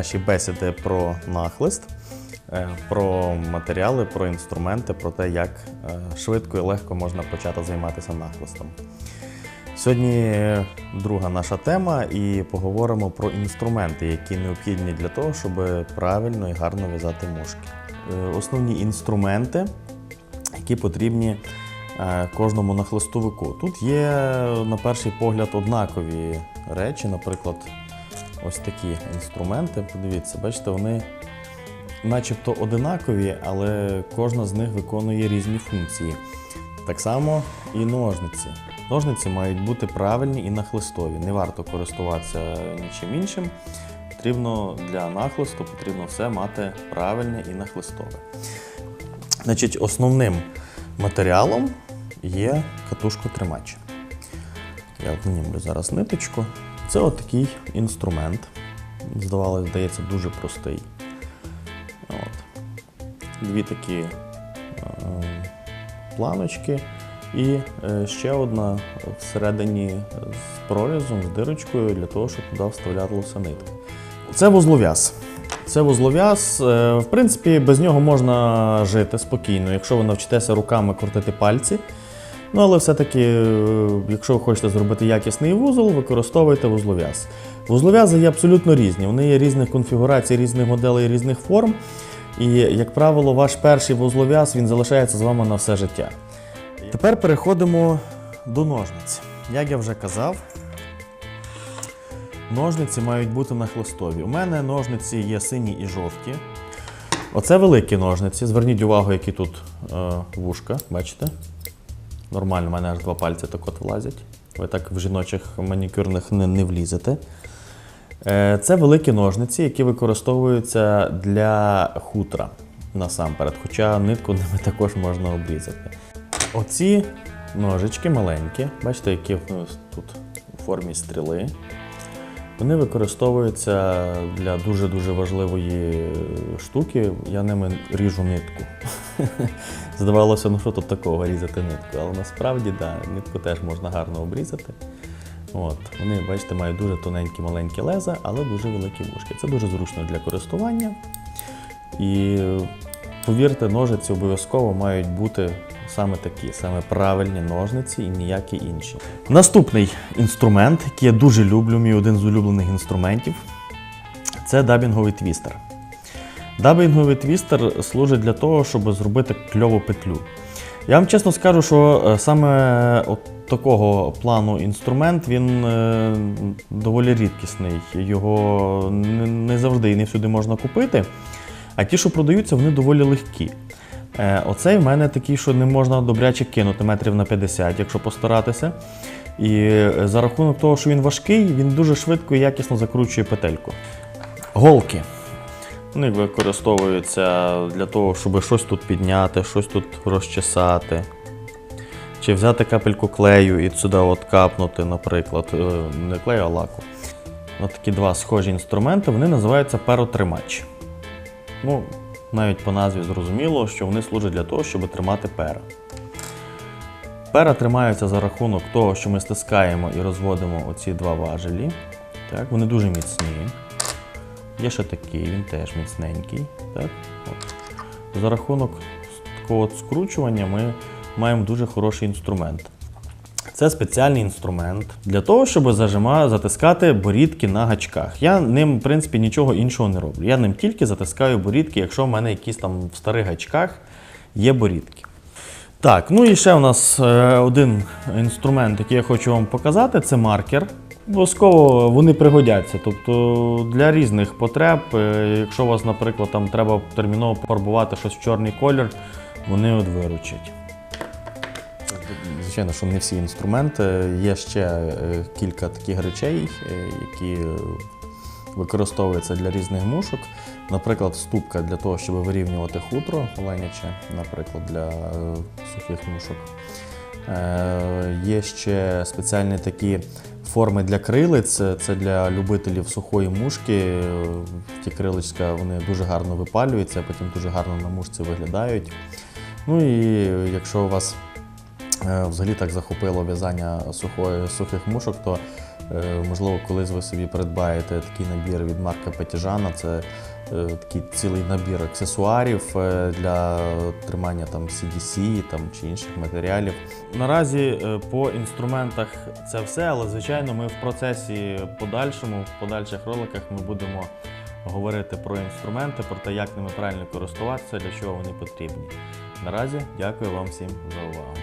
наші бесіди про нахлист, е, про матеріали, про інструменти, про те, як е, швидко і легко можна почати займатися нахлистом. Сьогодні е, друга наша тема, і поговоримо про інструменти, які необхідні для того, щоб правильно і гарно в'язати мушки. Основні інструменти, які потрібні кожному нахлистовику. Тут є, на перший погляд, однакові речі, наприклад, ось такі інструменти. Подивіться, бачите, вони начебто одинакові, але кожна з них виконує різні функції. Так само і ножниці. Ножниці мають бути правильні і нахлистові. Не варто користуватися нічим іншим. Потрібно для нахлисту потрібно все мати правильне і нахлистове. Значить, основним матеріалом є катушко-тримач. Я знімлю зараз ниточку. Це отакий інструмент. Здавалося, здається, дуже простий. От. Дві такі е, планочки і е, ще одна всередині з прорізом, з дирочкою для того, щоб туди вставлялося нитка. Це вузлов'яз. Це вузлов'яз. Е, В принципі, без нього можна жити спокійно, якщо ви навчитеся руками крутити пальці. Ну, але все-таки, е, якщо ви хочете зробити якісний вузол, використовуйте вузлов'яз. Вузлов'язи є абсолютно різні. Вони є різних конфігурацій, різних моделей, різних форм. І, як правило, ваш перший вузлов'яз він залишається з вами на все життя. Тепер переходимо до ножниць. Як я вже казав, ножниці мають бути нахлистові. У мене ножниці є сині і жовті. Оце великі ножниці. Зверніть увагу, які тут е, вушка, бачите? Нормально, у мене аж два пальці так от влазять. Ви так в жіночих манікюрних не, не влізете. Е, Це великі ножниці, які використовуються для хутра насамперед, хоча нитку ними також можна обрізати. Оці ножички маленькі, бачите, які тут у формі стріли. Вони використовуються для дуже-дуже важливої штуки. Я ними ріжу нитку. Здавалося, ну що тут такого різати нитку, але насправді да, нитку теж можна гарно обрізати. От. Вони, бачите, мають дуже тоненькі маленькі леза, але дуже великі вушки. Це дуже зручно для користування. І повірте, ножиці обов'язково мають бути саме такі, саме правильні ножниці і ніякі інші. Наступний інструмент, який я дуже люблю, мій один з улюблених інструментів, це дабінговий твістер. Дабінговий твістер служить для того, щоб зробити кльову петлю. Я вам чесно скажу, що е, саме от такого плану інструмент він е, доволі рідкісний. Його не завжди і не всюди можна купити. А ті, що продаються, вони доволі легкі. Е, Оцей в мене такий, що не можна добряче кинути метрів на 50, якщо постаратися. І за рахунок того, що він важкий, він дуже швидко і якісно закручує петельку. Голки. Вони використовуються для того, щоб щось тут підняти, щось тут розчесати. Чи взяти капельку клею і сюди от капнути, наприклад, е, не клею, а лаку. Ось такі два схожі інструменти, вони називаються перотримач. Ну, навіть по назві зрозуміло, що вони служать для того, щоб тримати пера. Пера тримаються за рахунок того, що ми стискаємо і розводимо оці два важелі. Так, вони дуже міцні. Є ще такий, він теж міцненький. Так? За рахунок такого скручування ми маємо дуже хороший інструмент. Це спеціальний інструмент для того, щоб зажима, затискати борідки на гачках. Я ним, в принципі, нічого іншого не роблю. Я ним тільки затискаю борідки, якщо в мене якісь там в старих гачках є борідки. Так, ну і ще у нас е, один інструмент, який я хочу вам показати, це маркер. Обов'язково вони пригодяться. Тобто для різних потреб, е, якщо у вас, наприклад, там треба терміново пофарбувати щось в чорний колір, вони от виручать. Звичайно, що не всі інструменти. Є ще е, кілька таких речей, е, які використовуються для різних мушок. Наприклад, ступка для того, щоб вирівнювати хутро оленяче, наприклад, для сухих мушок. Є ще спеціальні такі форми для крилиць. Це- для любителів сухої мушки. Ті криличка вони дуже гарно випалюються, потім дуже гарно на мушці виглядають. Ну і якщо у вас е, взагалі так захопило в'язання сухих мушок, то Можливо, колись ви собі придбаєте такий набір від марки Петіжана. Це е, такий цілий набір аксесуарів е, для тримання там CDC там, чи інших матеріалів. Наразі е, по інструментах це все, але звичайно, ми в процесі подальшому, в подальших роликах ми будемо говорити про інструменти, про те, як ними правильно користуватися, для чого вони потрібні. Наразі дякую вам всім за увагу.